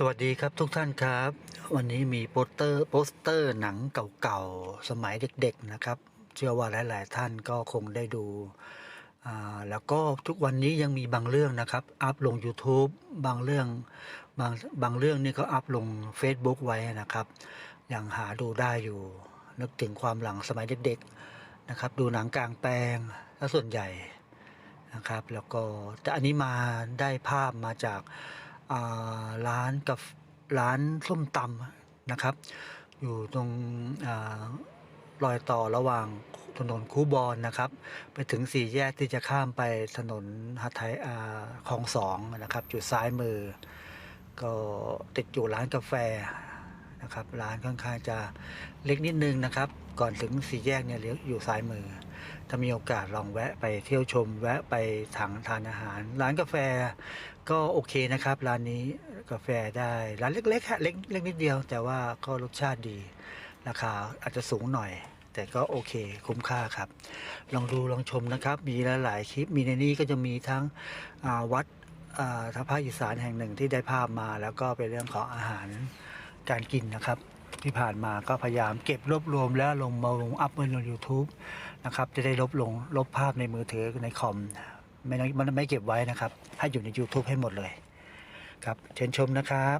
สวัสดีครับทุกท่านครับ วันนี้มีโปสเตอร์โปสเตอร์หนังเก่าๆ สมัยเด็กๆนะครับ เชื่อว่าหลายๆท่านก็คงได้ดูแล้วก็ทุกวันนี้ยังมีบางเรื่องนะครับ อัพลง YouTube บางเรื่องบางบางเรื่องนี่ก็อัพลง Facebook ไว้นะครับยังหาดูได้อยู่ นึกถึงความหลังสมัยเด็กๆนะครับ ดูหนังกลางแปลงและส่วนใหญ่นะครับ แล้วก็แต่อันนี้มาได้ภาพมาจาก ร้านกับร้านส้มตำนะครับ อยู่ตรงรอยต่อระหว่างถนนคูบอนนะครับ ไปถึงสี่แยกที่จะข้ามไปถนนหัดไทยอคลองสองนะครับ อยู่ซ้ายมือ ก็ติดอยู่ร้านกาแฟนะครับ ร้านค่อนข้างจะเล็กนิดนึงนะครับ ก่อนถึงสี่แยกเนี่ยเลี้ยวอยู่ซ้ายมือ ถ้ามีโอกาสลองแวะไปเที่ยวชม แวะไปถังทานอาหาร ร้านกาแฟ ก็โอเคนะครับ ร้านนี้กาแฟได้ร้านเล็กๆฮะเล็กเล็กนิดเดียว แต่ว่าก็รสชาติดี ราคาอาจจะสูงหน่อย แต่ก็โอเค คุ้มค่าครับ ลองดูลองชมนะครับ มีหลายๆคลิปมีในนี้ก็จะมีทั้งวัดอ่าทางภาคอีสานแห่งหนึ่งที่ได้ภาพมาแล้วก็เป็นเรื่องของอาหารการกินนะครับที่ผ่านมาก็พยายามเก็บรวบรวมแล้วลงมาลงอัพไว้ลง YouTube นะครับ จะได้ลบลงลบภาพในมือถือในคอม ไม่งั้นมันไม่เก็บไว้นะครับ ให้อยู่ใน YouTube ให้หมดเลย ครับ เชิญชมนะครับ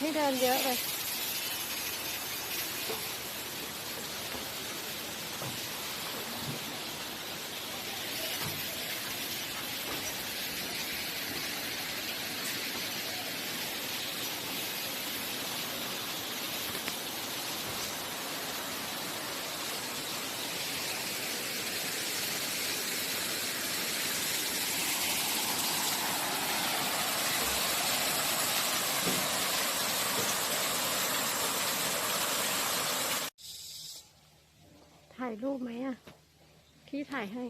ให้เดินเยอะเลย ถ่ายรูปไหมอะ พี่ถ่ายให้